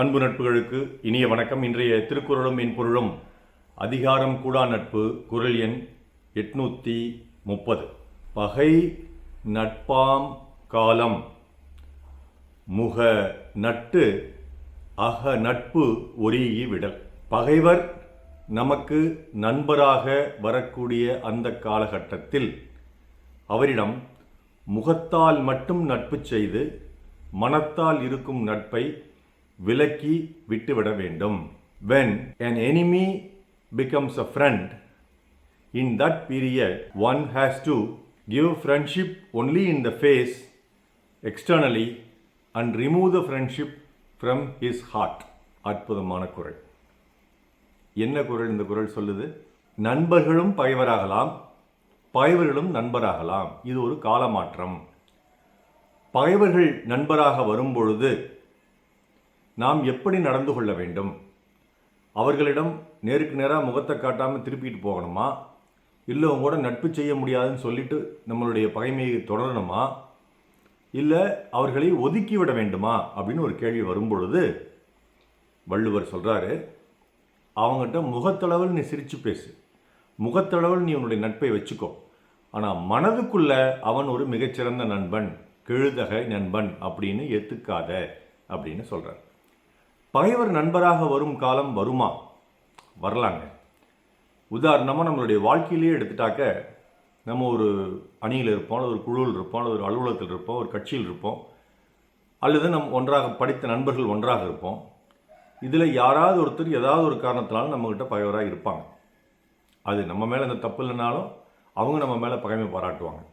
அன்பு நட்புகளுக்கு இனிய வணக்கம். இன்றைய திருக்குறளும் என் பொருளும் அதிகாரம் கூடா நட்பு குரல் எண் எட்நூற்றி முப்பது. பகை நட்பாம் காலம். முக நட்டு அக நட்பு ஒரியி விடல். பகைவர் நமக்கு நண்பராக வரக்கூடிய அந்த காலகட்டத்தில் அவரிடம் முகத்தால் மட்டும் நட்பு செய்து மனத்தால் இருக்கும் நட்பை விலக்கி விட்டுவிட வேண்டும் when an enemy becomes a friend in that period one has to give friendship only in the face externally and remove the friendship from his heart அற்புதமான குரல் என்ன குரல் இந்த குரல் சொல்லுது நண்பர்களும் பகைவராகலாம் பகைவர்களும் நண்பராகலாம் இது ஒரு காலமாற்றம் பகைவர்கள் நண்பராக வரும்பொழுது நாம் எப்படி நடந்து கொள்ள வேண்டும்? அவர்களிடம் நேருக்கு நேராக முகத்தை காட்டாமல் திருப்பிட்டு போகணுமா? இல்லை உங்க கூட நட்பு செய்ய முடியாதுன்னு சொல்லிட்டு நம்மளுடைய பகைமையை தொடரணுமா? இல்லை அவர்களை ஒதுக்கி விட வேண்டுமா? அப்படின்னு ஒரு கேள்வி வரும்பொழுது வள்ளுவர் சொல்கிறாரு அவங்ககிட்ட முகத்தளவில் நீ சிரித்து பேசு. முகத்தளவில் நீ உன்னுடைய நட்பை வச்சுக்கோ. ஆனால் மனதுக்குள்ள அவன் ஒரு மிகச்சிறந்த நண்பன் கெழுதகை நண்பன் அப்படின்னு ஏற்றுக்காத அப்படின்னு சொல்கிறார் பகைவர் நண்பராக வரும் காலம் வருமா? வரலாங்க. உதாரணமாக நம்மளுடைய வாழ்க்கையிலேயே எடுத்துட்டாக்க நம்ம ஒரு அணியில் இருப்போம் அல்லது ஒரு குழுவில் இருப்போம் அல்லது ஒரு அலுவலகத்தில் இருப்போம் ஒரு கட்சியில் இருப்போம் அல்லது நம் ஒன்றாக படித்த நண்பர்கள் ஒன்றாக இருப்போம். இதில் யாராவது ஒருத்தர் ஏதாவது ஒரு காரணத்தினாலும் நம்மக்கிட்ட பகைவராக இருப்பாங்க. அது நம்ம மேலே இந்த தப்பு இல்லைனாலும் அவங்க நம்ம மேலே பகைமை பாராட்டுவாங்க.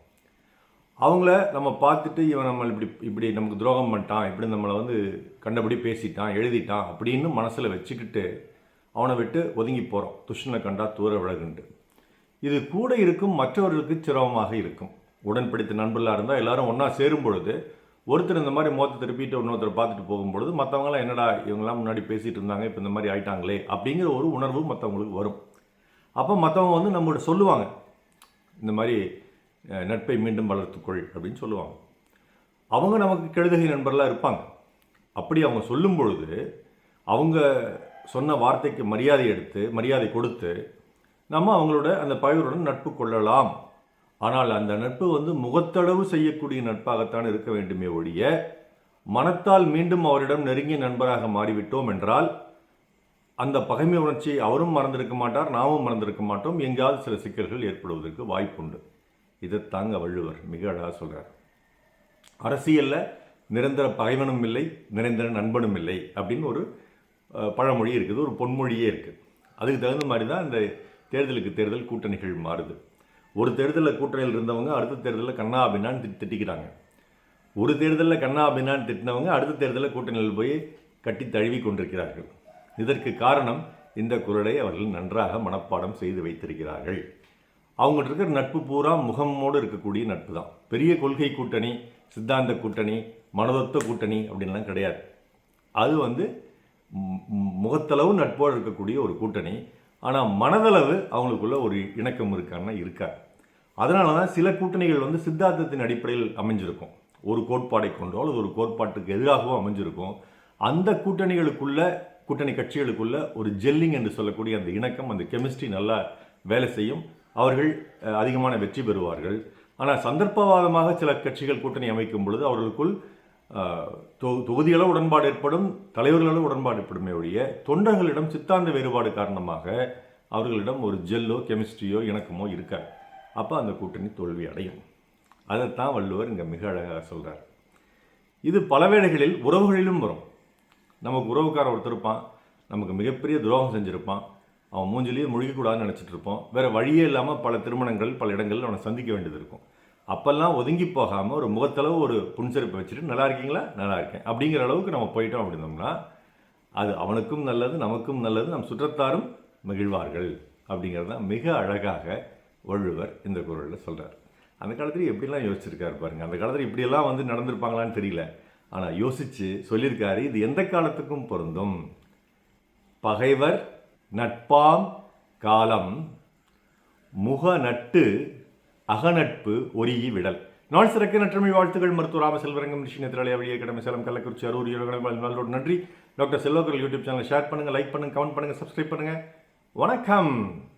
அவங்கள நம்ம பார்த்துட்டு இவன் நம்ம இப்படி இப்படி நமக்கு துரோகம் பண்ணிட்டான் இப்படி நம்மளை வந்து கண்டபடி பேசிட்டான் எழுதிட்டான் அப்படின்னு மனசில் வச்சுக்கிட்டு அவனை விட்டு ஒதுங்கி போகிறோம் துஷ்ணனை கண்டா தூர விலகுண்டு. இது கூட இருக்கும் மற்றவர்களுக்கு சிரமமாக இருக்கும். உடன் படித்த நண்பர்களாக இருந்தால் எல்லாரும் ஒன்றா சேரும் பொழுது ஒருத்தர் இந்த மாதிரி மோத்த திருப்பிட்டு இன்னொருத்தர் பார்த்துட்டு போகும்பொழுது மற்றவங்களாம் என்னடா இவங்கெல்லாம் முன்னாடி பேசிகிட்டு இருந்தாங்க இப்போ இந்த மாதிரி ஆயிட்டாங்களே அப்படிங்கிற ஒரு உணர்வு மற்றவங்களுக்கு வரும். அப்போ மற்றவங்க வந்து நம்மளோட சொல்லுவாங்க இந்த மாதிரி நட்பை மீண்டும் வளர்த்துக்கொள் அப்படின்னு சொல்லுவாங்க. அவங்க நமக்கு கெழுதகை நண்பர்களாக இருப்பாங்க. அப்படி அவங்க சொல்லும் பொழுது அவங்க சொன்ன வார்த்தைக்கு மரியாதை எடுத்து மரியாதை கொடுத்து நம்ம அவங்களோட அந்த பகைவருடன் நட்பு கொள்ளலாம். ஆனால் அந்த நட்பு வந்து முகத்தளவு செய்யக்கூடிய நட்பாகத்தான் இருக்க வேண்டுமே ஒழிய மனத்தால் மீண்டும் அவரிடம் நெருங்கிய நண்பராக மாறிவிட்டோம் என்றால் அந்த பகைமை உணர்ச்சியை அவரும் மறந்திருக்க மாட்டார் நாமும் மறந்திருக்க மாட்டோம். எங்காவது சில சிக்கல்கள் ஏற்படுவதற்கு வாய்ப்புண்டு. இதை தாங்க வள்ளுவர் மிக அழகாக சொல்கிறார் அரசியலில் நிரந்தர பகைவனும் இல்லை நிரந்தர நண்பனும் இல்லை அப்படின்னு ஒரு பழமொழி இருக்குது ஒரு பொன்மொழியே இருக்குது அதுக்கு தகுந்த மாதிரி தான் இந்த தேர்தலுக்கு தேர்தல் கூட்டணிகள் மாறுது. ஒரு தேர்தலில் கூட்டணியில் இருந்தவங்க அடுத்த தேர்தலில் கண்ணா அப்படின்னான்னு திட்டிக்கிறாங்க. ஒரு தேர்தலில் கண்ணா அப்படின்னான்னு திட்டினவங்க அடுத்த தேர்தலில் கூட்டணியில் போய் கட்டி தழுவி கொண்டிருக்கிறார்கள். இதற்கு காரணம் இந்த குரலை அவர்கள் நன்றாக மனப்பாடம் செய்து வைத்திருக்கிறார்கள். அவங்கள்ட்ட இருக்கிற நட்பு பூரா முகமோடு இருக்கக்கூடிய நட்பு தான். பெரிய கொள்கை கூட்டணி சித்தாந்த கூட்டணி மனதொத்த கூட்டணி அப்படின்லாம் கிடையாது. அது வந்து முகத்தளவு நட்போடு இருக்கக்கூடிய ஒரு கூட்டணி. ஆனால் மனதளவு அவங்களுக்குள்ள ஒரு இணக்கம் இருக்கான்னா இருக்காது. அதனால தான் சில கூட்டணிகள் வந்து சித்தாந்தத்தின் அடிப்படையில் அமைஞ்சிருக்கும். ஒரு கோட்பாடை கொண்டோ அல்லது ஒரு கோட்பாட்டுக்கு எதிராகவும் அமைஞ்சிருக்கும். அந்த கூட்டணிகளுக்குள்ள கூட்டணி கட்சிகளுக்குள்ள ஒரு ஜெல்லிங் என்று சொல்லக்கூடிய அந்த இணக்கம் அந்த கெமிஸ்ட்ரி நல்லா வேலை செய்யும். அவர்கள் அதிகமான வெற்றி பெறுவார்கள். ஆனால் சந்தர்ப்பவாதமாக சில கட்சிகள் கூட்டணி அமைக்கும் பொழுது அவர்களுக்குள் அஹ், தொ- உடன்பாடு ஏற்படும் தலைவர்களோட உடன்பாடு ஏற்படுமே ஒழிய தொண்டர்களிடம் சித்தாந்த வேறுபாடு காரணமாக அவர்களிடம் ஒரு ஜெல்லோ கெமிஸ்ட்ரியோ இணக்கமோ இருக்காது. அப்போ அந்த கூட்டணி தோல்வி அடையும். அதைத்தான் வள்ளுவர் இங்கே மிக அழகாக சொல்கிறார் இது பல வேளைகளில் உறவுகளிலும் வரும். நமக்கு உறவுக்கார ஒருத்தர் இருப்பான் நமக்கு மிகப்பெரிய துரோகம் செஞ்சுருப்பான் அவன் மூஞ்சிலேயே முழுகக்கூடாதுன்னு நினச்சிட்டு இருப்போம். வேறு வழியே இல்லாமல் பல திருமணங்கள் பல இடங்களில் அவனை சந்திக்க வேண்டியது இருக்கும். அப்போல்லாம் ஒதுங்கி போகாமல் ஒரு முகத்தளவு ஒரு புன்சிரிப்பை வச்சுட்டு நல்லா இருக்கீங்களா? நல்லா இருக்கேன். அப்படிங்கிற அளவுக்கு நம்ம போயிட்டோம் அப்படின்னோம்னா அது அவனுக்கும் நல்லது நமக்கும் நல்லது நம் சுற்றத்தாரும் மகிழ்வார்கள் அப்படிங்கிறது தான் மிக அழகாக வள்ளுவர் இந்த குரலில் சொல்கிறார் அந்த காலத்தில் எப்படிலாம் யோசிச்சிருக்காரு பாருங்கள் அந்த காலத்தில் இப்படியெல்லாம் வந்து நடந்திருப்பாங்களான்னு தெரியல. ஆனால் யோசித்து சொல்லியிருக்காரு இது எந்த காலத்துக்கும் பொருந்தும். பகைவர் நட்பாம் காலம் முக நட்டு அகநட்பு ஒரியி விடல். நாள் சிறக்க நற்றமை வாழ்த்துகள் மருத்துவ ராம செல்வரங்கம் நிஷி நேத்திராலய கடமை சேலம் கள்ளக்குறிச்சி அரூர் ஈரோடு நன்றி. டாக்டர் செல்வகுரல் யூடியூப் சேனலை ஷேர் பண்ணுங்கள் லைக் பண்ணுங்கள் கமெண்ட் பண்ணுங்கள் சப்ஸ்கிரைப் பண்ணுங்கள் வணக்கம்.